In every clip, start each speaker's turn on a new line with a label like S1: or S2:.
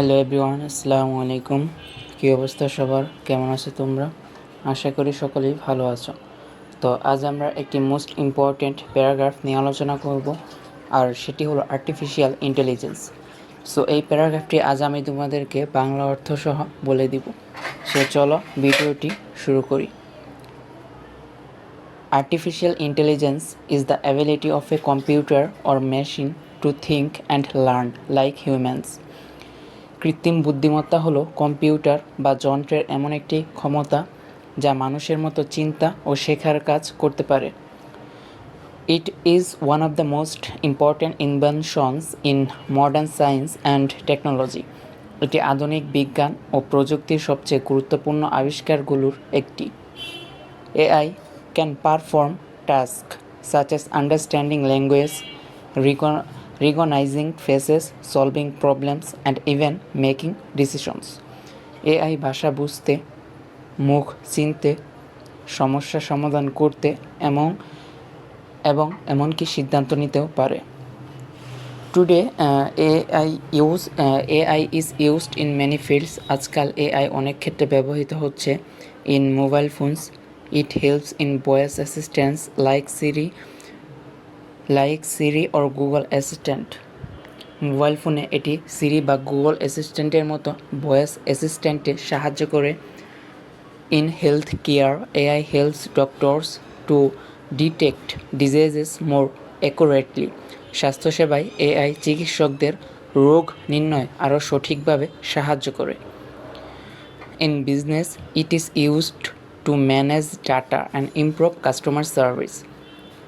S1: Hello everyone আসসালামু আলাইকুম কী অবস্থা সবার? কেমন আছো তোমরা? আশা করি সকলেই ভালো আছো। তো আজ আমরা একটি মোস্ট ইম্পর্ট্যান্ট প্যারাগ্রাফ নিয়ে আলোচনা করব, আর সেটি হলো আর্টিফিশিয়াল ইন্টেলিজেন্স সো এই প্যারাগ্রাফটি আজ আমি তোমাদেরকে বাংলা অর্থ সহ বলে দিব। সো চলো ভিডিওটি শুরু করি। Artificial intelligence is the ability of a computer or machine to think and learn like humans. কৃত্রিম বুদ্ধিমত্তা হলো কম্পিউটার বা যন্ত্রের এমন একটি ক্ষমতা যা মানুষের মতো চিন্তা ও শেখার কাজ করতে পারে। It is one of the most important inventions in modern science and technology এটি আধুনিক বিজ্ঞান ও প্রযুক্তির সবচেয়ে গুরুত্বপূর্ণ আবিষ্কারগুলোর একটি। AI can perform task as understanding language, recon- recognizing faces, solving problems, and even making decisions. AI ভাষা বুঝতে মুখ চিনতে সমস্যা সমাধান করতে এবং এবং এমনকি সিদ্ধান্ত নিতেও পারে। Today AI use AI is used in many fields আজকাল এআই অনেক ক্ষেত্রে ব্যবহৃত হচ্ছে in mobile phones it helps in voice assistance like Siri, like Siri or Google Assistant. Mobile ফোনে এটি সিরি বা গুগল অ্যাসিস্ট্যান্টের মতো ভয়েস অ্যাসিস্ট্যান্টে সাহায্য করে। In health care AI health doctors to detect diseases more accurately স্বাস্থ্যসেবায় AI চিকিৎসকদের রোগ নির্ণয় আরও সঠিকভাবে সাহায্য করে। In business it is used to manage data and improve customer service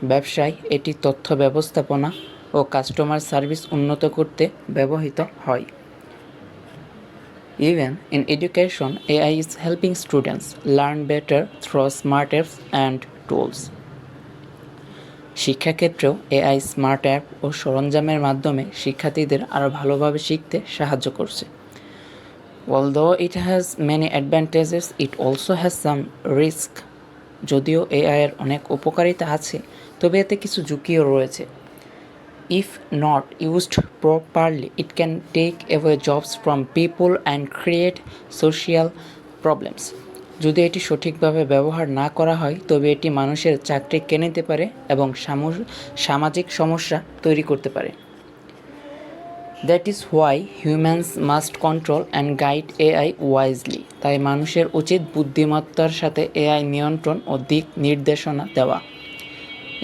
S1: ব্যবসায় এটি তথ্য ব্যবস্থাপনা ও কাস্টমার সার্ভিস উন্নত করতে ব্যবহৃত হয় even in education AI is helping students learn better through smart apps and tools শিক্ষাক্ষেত্রেও AI smart app ও সরঞ্জামের মাধ্যমে শিক্ষার্থীদের আরও ভালোভাবে শিখতে সাহায্য করছে Although it has many advantages, it also has some risk. যদিও এআইয়ের অনেক উপকারিতা আছে তবে এতে কিছু ঝুঁকিও রয়েছে। If not used properly it can take away jobs from people and create social problems যদি এটি সঠিকভাবে ব্যবহার না করা হয়, তবে এটি মানুষের চাকরি কেনে নিতে পারে এবং সামাজিক সমস্যা তৈরি করতে পারে। That is why humans must control and guide AI wisely তাই মানুষের উচিত বুদ্ধিমত্তার সাথে এআই নিয়ন্ত্রণ ও দিক নির্দেশনা দেওয়া।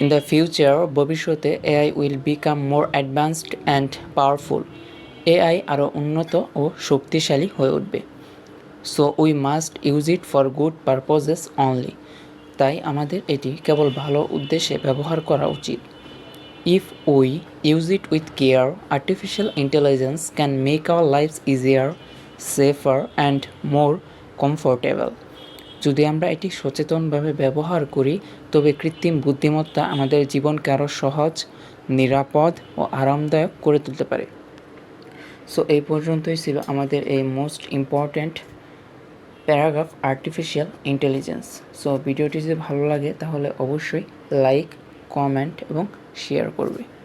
S1: ইন দ্য ফিউচার ভবিষ্যতে AI will become more advanced and powerful AI আরও উন্নত ও শক্তিশালী হয়ে উঠবে। So we must use it for good purposes only তাই আমাদের এটি কেবল ভালো উদ্দেশ্যে ব্যবহার করা উচিত। If we use it with care, artificial intelligence can make our lives easier, safer, and more comfortable. যদি আমরা এটি সচেতনভাবে ব্যবহার করি, তবে কৃত্রিম বুদ্ধিমত্তা আমাদের জীবনকে আরও সহজ, নিরাপদ ও আরামদায়ক করে তুলতে পারে। সো, এই পর্যন্তই ছিল আমাদের এই most important paragraph artificial intelligence. So, ভিডিওটি যদি ভালো লাগে, তাহলে অবশ্যই লাইক, কমেন্ট এবং শেয়ার করবে।